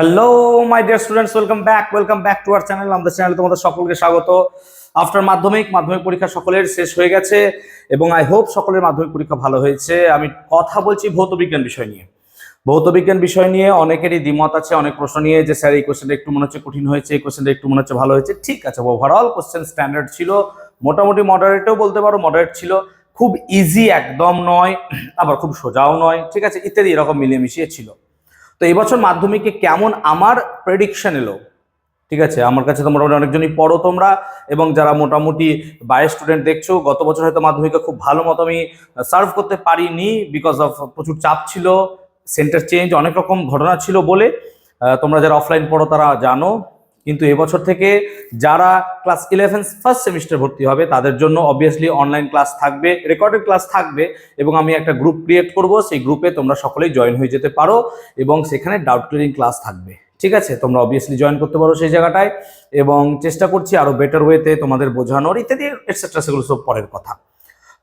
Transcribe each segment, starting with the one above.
Hello my dear students welcome back welcome back to our channel আমাদের চ্যানেলে তোমাদের সকলকে স্বাগত। আফটার মাধ্যমিক মাধ্যমিক পরীক্ষা সকলের শেষ হয়ে গেছে, এবং আই হোপ সকলের মাধ্যমিক পরীক্ষা ভালো হয়েছে। আমি কথা বলছি ভৌত বিজ্ঞান বিষয় নিয়ে। ভৌত বিজ্ঞান বিষয় নিয়ে অনেকেরই দ্বিমত আছে, অনেক প্রশ্ন নিয়ে যে, স্যার, এই কোশ্চেনটা একটু মনে হচ্ছে কঠিন হয়েছে, এই কোশ্চেনটা একটু মনে হচ্ছে ভালো হয়েছে। ঠিক আছে ওভারঅল কোশ্চেন স্ট্যান্ডার্ড ছিল। মোটামুটি মডারেটও বলতে পারো মডারেট ছিল। খুব ইজি একদম নয়, আবার খুব সোজাও নয়। ঠিক আছে, ইত্যাদি এরকম মিলিয়ে মিশিয়ে ছিল। তো এবছর মাধ্যমিকে কেমন আমার প্রেডিকশন এলো? ঠিক আছে, আমার কাছে তো মোটামুটি অনেকজনই পড়ো তোমরা, এবং যারা মোটামুটি বায়ো স্টুডেন্ট দেখছ, গত বছর হয়তো মাধ্যমিকে খুব ভালো মতো আমি সার্ভ করতে পারিনি বিকজ অফ প্রচুর চাপ ছিল সেন্টার চেঞ্জ অনেক রকম ঘটনা ছিল বলে তোমরা যারা অফলাইন পড়ো তারা জানো। কিন্তু এবছর থেকে যারা ক্লাস ইলেভেন ফার্স্ট সেমিস্টার ভর্তি হবে, তাদের জন্য অবভিয়াসলি অনলাইন ক্লাস থাকবে রেকর্ডেড ক্লাস থাকবে এবং আমি একটা গ্রুপ ক্রিয়েট করব। সেই গ্রুপে তোমরা সকলেই জয়েন হয়ে যেতে পারো এবং সেখানে ডাউট ক্লিয়ারিং ক্লাস থাকবে। ঠিক আছে? তোমরা অবভিয়াসলি জয়েন করতে পারো সেই জায়গাটায় এবং চেষ্টা করছি আরও বেটার ওয়েতে তোমাদের বোঝানোর, ইত্যাদি এটসেট্রা সেগুলো সব পরের কথা।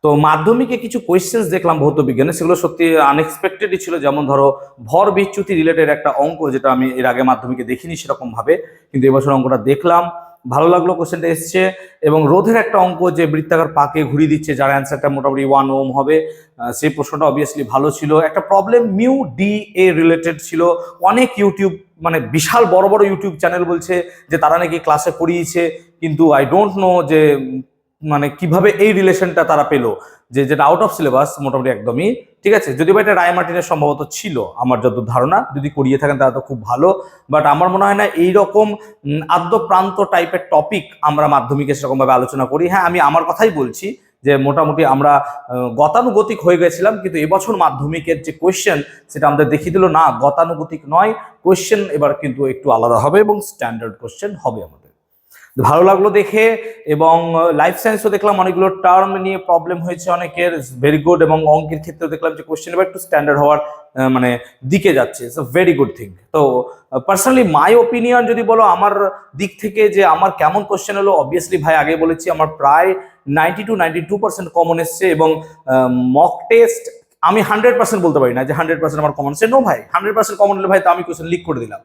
তো মাধ্যমিকে কিছু কোয়েশ্চেন্স দেখলাম ভৌত বিজ্ঞানে, সেগুলো সত্যি আনএক্সপেক্টেডই ছিল। যেমন ধরো ভর বিচ্যুতি রিলেটেড একটা অঙ্ক যেটা আমি এর আগে মাধ্যমিকে দেখিনি সেরকম ভাবে কিন্তু এবছর অঙ্কটা দেখলাম। ভালো লাগল কোশ্চেনটা এসছে। এবং রোধের একটা অঙ্ক যে বৃত্তাকার পাকে ঘুরিয়ে দিচ্ছে, যার অ্যান্সারটা মোটামুটি ওয়ান ওম হবে সেই প্রশ্নটা অবভিয়াসলি ভালো ছিল। একটা প্রবলেম মিউ ডি এ রিলেটেড ছিল। অনেক ইউটিউব মানে বিশাল বড় বড় ইউটিউব চ্যানেল বলছে যে তারা নাকি ক্লাসে পড়িয়েছে। কিন্তু আই ডোন্ট নো যে মানে কীভাবে এই রিলেশনটা তারা পেল? যে যেটা আউট অফ সিলেবাস মোটামুটি একদমই ঠিক আছে। যদি বা এটা রায় মার্টিনের সম্ভবত ছিল আমার যত ধারণা যদি করিয়ে থাকেন তাহলে তো খুব ভালো। বাট আমার মনে হয় না এইরকম উম, আদ্য টাইপের টপিক আমরা মাধ্যমিকে সেরকমভাবে আলোচনা করি। হ্যাঁ আমি আমার কথাই বলছি যে মোটামুটি আমরা গতানুগতিক হয়ে গেছিলাম কিন্তু এবছর মাধ্যমিকের যে কোয়েশ্চেন সেটা আমাদের দেখিয়ে দিল না গতানুগতিক নয়। কোয়েশ্চেন এবার কিন্তু একটু আলাদা হবে এবং স্ট্যান্ডার্ড কোয়েশ্চেন হবে আমাদের। ভালো লাগল দেখে এবং লাইফ সায়েন্সও দেখলাম অনেকগুলো টার্ম নিয়ে প্রবলেম হয়েছে অনেকের ভেরি গুড এবং অঙ্কের ক্ষেত্রেও দেখলাম যে কোয়েশ্চেন এবার একটু স্ট্যান্ডার্ড হওয়ার মানে দিকে যাচ্ছে ইটস ভেরি গুড থিং তো পার্সোনালি মাই ওপিনিয়ন যদি বলো, আমার দিক থেকে যে আমার কেমন কোশ্চেন হলো অবভিয়াসলি ভাই আগে বলেছি আমার প্রায় ninety two ninety two percent common এসছে এবং মক টেস্ট আমি হান্ড্রেড পার্সেন্ট বলতে পারি না যে হান্ড্রেড পার্সেন্ট আমার কমন এসছে নো ভাই হান্ড্রেড পার্সেন্ট কমন হলে ভাই তো আমি কোশ্চেন লিক করে দিলাম।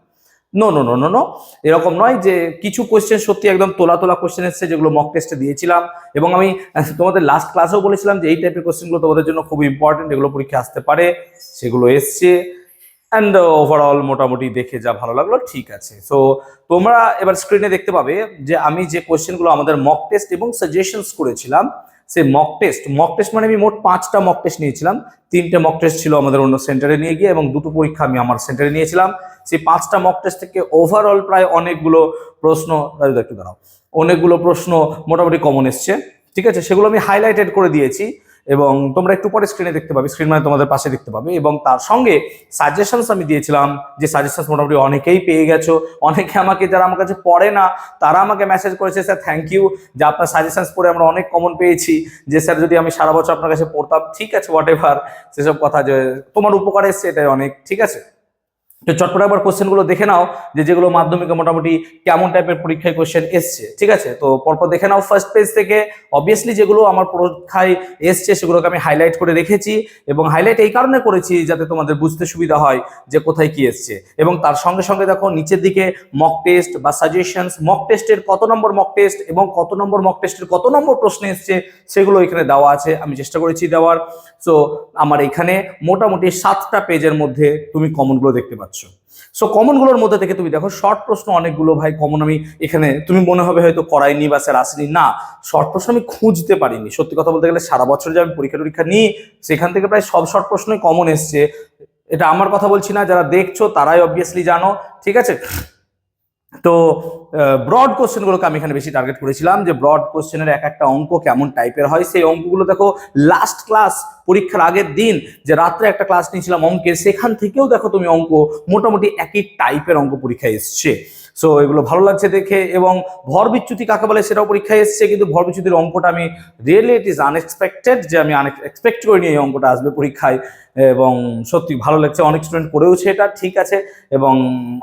No no no no no এরকম নয় যে কিছু কোয়েশ্চেন সত্যি একদম তোলা তোলা কোয়েশ্চেন এসছে যেগুলো মক টেস্টে দিয়েছিলাম। এবং আমি তোমাদের লাস্ট ক্লাসেও বলেছিলাম যে এই টাইপের কোয়েশ্চেনগুলো তোমাদের জন্য খুব ইম্পর্টেন্ট এগুলো পরীক্ষা আসতে পারে। সেগুলো এসছে। অ্যান্ড ওভারঅল মোটামুটি দেখে যা ভালো লাগল, ঠিক আছে। সো তোমরা এবার স্ক্রিনে দেখতে পাবে যে আমি যে কোয়েশ্চেনগুলো আমাদের মক টেস্ট এবং সাজেশনস করেছিলাম সেই মক টেস্ট মক টেস্ট মানে আমি মোট পাঁচটা মক টেস্ট নিয়েছিলাম। তিনটে মক টেস্ট ছিল আমাদের অন্য সেন্টারে নিয়ে গিয়ে এবং দুটো পরীক্ষা আমি আমার সেন্টারে নিয়েছিলাম। সেই পাঁচটা মক টেস্ট থেকে ওভারঅল প্রায় অনেকগুলো প্রশ্ন একটু দাঁড়াও। অনেকগুলো প্রশ্ন মোটামুটি কমন এসছে। ঠিক আছে? সেগুলো আমি হাইলাইটেড করে দিয়েছি। এবং তোমরা একটু পরে স্ক্রিনে দেখতে পাবে স্ক্রিন মানে তোমাদের পাশে দেখতে পাবে এবং তার সঙ্গে সাজেশনস আমি দিয়েছিলাম, যে সাজেশনস মোটামুটি অনেকেই পেয়ে গেছো, অনেকে আমাকে যারা আমার কাছে পড়ে না, তারা আমাকে মেসেজ করেছে, স্যার থ্যাংক ইউ যে আপনার সাজেশনস পড়ে আমরা অনেক কমন পেয়েছি, যে স্যার, যদি আমি সারা বছর আপনার কাছে পড়তাম, ঠিক আছে হোয়াট এভার সেসব কথা যে তোমার উপকার এসছে, এটাই অনেক, ঠিক আছে? তো চটপট একবার কোশ্চেনগুলো দেখে নাও যে যেগুলো মাধ্যমিকে মোটামুটি কেমন টাইপের পরীক্ষায় কোশ্চেন এসছে, ঠিক আছে? তো পরপর দেখে নাও ফার্স্ট পেজ থেকে। অবভিয়াসলি যেগুলো আমার পরীক্ষায় এসছে সেগুলোকে আমি হাইলাইট করে রেখেছি এবং হাইলাইট এই কারণে করেছি যাতে তোমাদের বুঝতে সুবিধা হয় যে কোথায় কি এসছে। এবং তার সঙ্গে সঙ্গে দেখো নিচের দিকে মক টেস্ট বা সাজেশনস মক টেস্টের কত নম্বর মক টেস্ট এবং কত নম্বর মক টেস্টের কত নম্বর প্রশ্ন এসছে সেগুলো এখানে দেওয়া আছে, আমি চেষ্টা করেছি দেওয়ার। সো আমার এখানে মোটামুটি সাতটা পেজের মধ্যে তুমি কমনগুলো দেখতে পাচ্ছ। সো কমনগুলোর মধ্যে থেকে তুমি দেখো শর্ট প্রশ্ন অনেকগুলো, ভাই কমন আমি এখানে, তুমি মনে হবে হয়তো করাইনি বা স্যার আসেনি। না শর্ট প্রশ্ন আমি খুঁজতে পারিনি। সত্যি কথা বলতে গেলে সারা বছর যে আমি পরীক্ষা টরীক্ষা নিই, সেখান থেকে প্রায় সব শর্ট প্রশ্নই কমন এসছে। এটা আমার কথা বলছি না, যারা দেখছ, তারাই অবভিয়াসলি জানো, ঠিক আছে? তো ব্রড কোশ্চেনগুলোকে আমি এখানে বেশি টার্গেট করেছিলাম যে ব্রড কোশ্চেনের এক একটা অঙ্ক কেমন টাইপের হয়। সেই অঙ্কগুলো দেখো লাস্ট ক্লাস পরীক্ষার আগের দিন যে রাত্রে একটা ক্লাস নিয়েছিলাম অঙ্কের, সেখান থেকেও দেখো তুমি অঙ্ক মোটামুটি একই টাইপের অঙ্ক পরীক্ষায় এসছে। সো এগুলো ভালো লাগছে দেখে এবং ভর বিচ্যুতি কাকে বলে সেটাও পরীক্ষায় এসছে, কিন্তু ভর বিচ্যুতির অঙ্কটা আমি রিয়েলি ইট ইজ আনএক্সপেক্টেড যে আমি এক্সপেক্ট করিনি এই অঙ্কটা আসবে পরীক্ষায়। এবং সত্যি ভালো লাগছে, অনেক স্টুডেন্ট করেওছে এটা, ঠিক আছে, এবং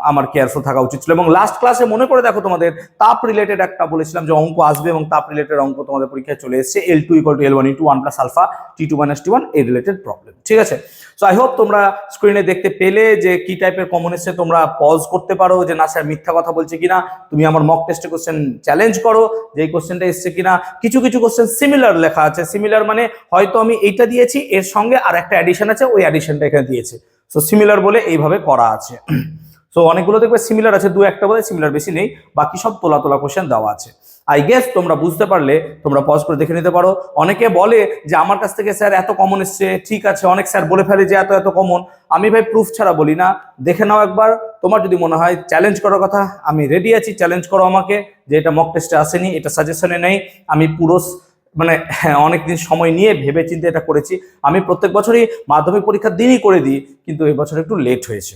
আমার কেয়ারফুল থাকা উচিত ছিল। এবং লাস্ট ক্লাসে মনে করে দেখো তোমাদের, তাপ রিলেটেড একটা বলেছিলাম যে অঙ্ক আসবে এবং তাপ রিলেটেড অঙ্ক তোমাদের পরীক্ষায় চলে এসেছে। L two equal to L one into one plus alpha T two minus T one এই রিলেটেড প্রবলেম ঠিক আছে? সো আই হোপ তোমরা স্ক্রিনে দেখতে পেলে যে কি টাইপের কমন এসছে তোমরা পজ করতে পারো যে না স্যার মিথ্যা কথা বলছে কিনা, তুমি আমার মক টেস্টে কোশ্চেন চ্যালেঞ্জ করো যে এই কোশ্চেনটা এসছে কিনা। কিছু কিছু কোশ্চেন সিমিলার লেখা আছে সিমিলার মানে হয়তো আমি এইটা দিয়েছি, এর সঙ্গে আর একটা অ্যাডিশন আছে ওই অ্যাডিশনটা এখানে দিয়েছে। সো সিমিলার বলে এইভাবে করা আছে। সো অনেকগুলো দেখবে সিমিলার আছে, দু একটা বলে সিমিলার বেশি নেই, বাকি সব তোলা তোলা কোশ্চেন দেওয়া আছে। আই গেস তোমরা বুঝতে পারলে, তোমরা পজ করে দেখে নিতে পারো। অনেকে বলে যে, আমার কাছ থেকে স্যার এত কমন এসছে, ঠিক আছে, অনেক স্যার বলে ফেলে যে, এত এত কমন আমি ভাই প্রুফ ছাড়া বলি না। দেখে নাও একবার। তোমার যদি মনে হয় চ্যালেঞ্জ করার কথা, আমি রেডি আছি চ্যালেঞ্জ করো আমাকে। যে এটা মক টেস্টে আসেনি, এটা সাজেশনে নেই। আমি পুরো মানে হ্যাঁ অনেকদিন সময় নিয়ে ভেবে চিন্তে এটা করেছি। আমি প্রত্যেক বছরই মাধ্যমিক পরীক্ষার দিনই করে দিই, কিন্তু এবছর একটু লেট হয়েছে।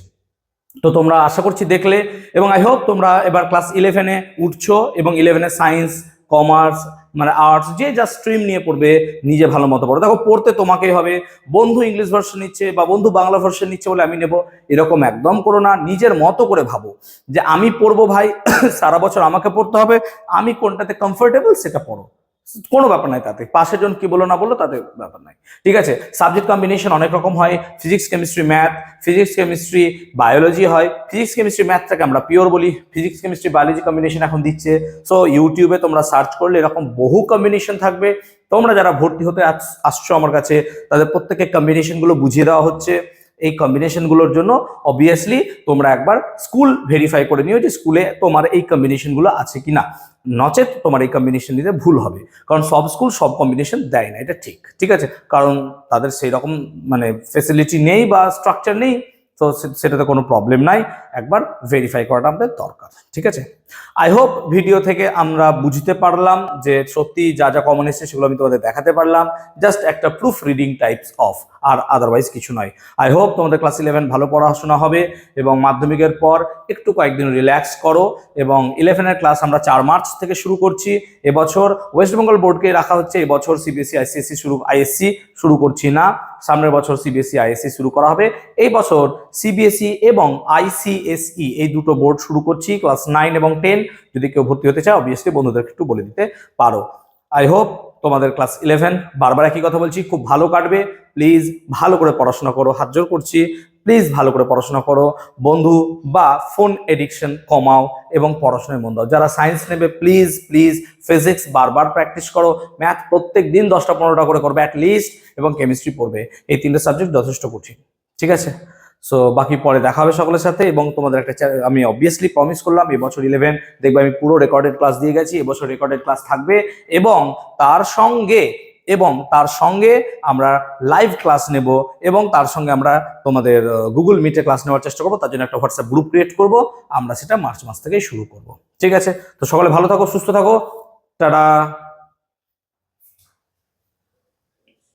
তো তোমরা আশা করছি দেখলে, এবং আই হোপ তোমরা এবার ক্লাস ইলেভেনে উঠছো, এবং ইলেভেনে সায়েন্স কমার্স মানে আর্টস যে যা স্ট্রিম নিয়ে পড়বে, নিজে ভালো মতো পড়ো। দেখো, পড়তে তোমাকেই হবে। বন্ধু ইংলিশ ভার্সন নিচ্ছে, বা বন্ধু বাংলা ভার্সন নিচ্ছে বলে আমি নেব, এরকম একদম করো না, নিজের মতো করে ভাবো। যে আমি পড়ব ভাই, সারা বছর আমাকে পড়তে হবে, আমি কোনটাতে কমফোর্টেবল সেটা পড়ো। কোনো ব্যাপার নাই তাতে। পাশের জন কি বলো না বলো তাতে ব্যাপার নাই। ঠিক আছে? সাবজেক্ট কম্বিনেশন অনেক রকম হয়। Physics chemistry math physics chemistry biology হয়। ফিজিক্স কেমিস্ট্রি ম্যাথটাকে আমরা পিওর বলি। ফিজিক্স কেমিস্ট্রি বায়োলজি কম্বিনেশন এখন দিচ্ছে। সো ইউটিউবে তোমরা সার্চ করলে এরকম বহু কম্বিনেশন থাকবে। তোমরা যারা ভর্তি হতে আস- আসছো আমার কাছে, তাদের প্রত্যেকের কম্বিনেশনগুলো বুঝিয়ে দেওয়া হচ্ছে। এই কম্বিনেশনগুলোর জন্য অবভিয়াসলি তোমরা একবার স্কুল ভেরিফাই করে নিও যে স্কুলে তোমার এই কম্বিনেশনগুলো আছে কি না নচেত তোমার এই কম্বিনেশন দিতে ভুল হবে, কারণ সব স্কুল সব কম্বিনেশন দেয় না, এটা ঠিক ঠিক আছে? কারণ তাদের সেই রকম মানে ফেসিলিটি নেই বা স্ট্রাকচার নেই তো সেটাতে কোনো প্রবলেম নাই। একবার ভেরিফাই করাটা আমাদের দরকার, ঠিক আছে? আই হোপ ভিডিও থেকে আমরা বুঝতে পারলাম যে সত্যি যা যা কমন এসেছে সেগুলো আমি তোমাদের দেখাতে পারলাম। জাস্ট একটা প্রুফ রিডিং টাইপস অফ আর আদারওয়াইজ কিছু নয়। আই হোপ তোমাদের ক্লাস ইলেভেন ভালো পড়াশোনা হবে এবং মাধ্যমিকের পর একটু কয়েকদিন রিল্যাক্স করো এবং ইলেভেনের ক্লাস আমরা চার মার্চ থেকে শুরু করছি। এবছর ওয়েস্ট বেঙ্গল বোর্ডকে রাখা হচ্ছে, এবছর সিবিএসসি আইসিএসসি শুরু আইএসসি শুরু করছি না। সামনের বছর সিবিএসই আইএসসি শুরু করা হবে। এই বছর সিবিএসই এবং আইসিএসই এই দুটো বোর্ড শুরু করছি ক্লাস নাইন এবং টেন যদি কেউ ভর্তি হতে চায় অবভিয়াসলি বন্ধুদেরকে একটু বলে দিতে পারো। আই হোপ তোমাদের ক্লাস ইলেভেন বারবার একই কথা বলছি, খুব ভালো কাটবে। প্লিজ ভালো করে পড়াশোনা করো হাত জোর করছি। প্লিজ ভালো করে পড়াশোনা করো। বন্ধু বা ফোন এডিকশন কমাও এবং পড়াশোনায় মন দাও। যারা সায়েন্স নেবে প্লিজ প্লিজ ফিজিক্স বারবার প্র্যাকটিস করো। ম্যাথ প্রত্যেক দিন দশটা পনেরোটা করে করবে অ্যাট লিস্ট এবং কেমিস্ট্রি পড়বে। এই তিনটে সাবজেক্ট যথেষ্ট কঠিন, ঠিক আছে? সো বাকি পরে দেখা হবে সকলের সাথে এবং তোমাদের একটা আমি অবভিয়াসলি প্রমিস করলাম, এবছর ইলেভেন দেখবে আমি পুরো রেকর্ডেড ক্লাস দিয়ে গেছি, এবছর রেকর্ডেড ক্লাস থাকবে এবং তার সঙ্গে এবং তার সঙ্গে আমরা লাইভ ক্লাস নেব এবং তার সঙ্গে আমরা তোমাদের গুগল মিটে ক্লাস নেওয়ার চেষ্টা করব। তার জন্য একটা হোয়াটসঅ্যাপ গ্রুপ ক্রিয়েট করব। আমরা সেটা মার্চ মাস থেকেই শুরু করব। ঠিক আছে? তো সকলে ভালো থাকো, সুস্থ থাকো। টাটা!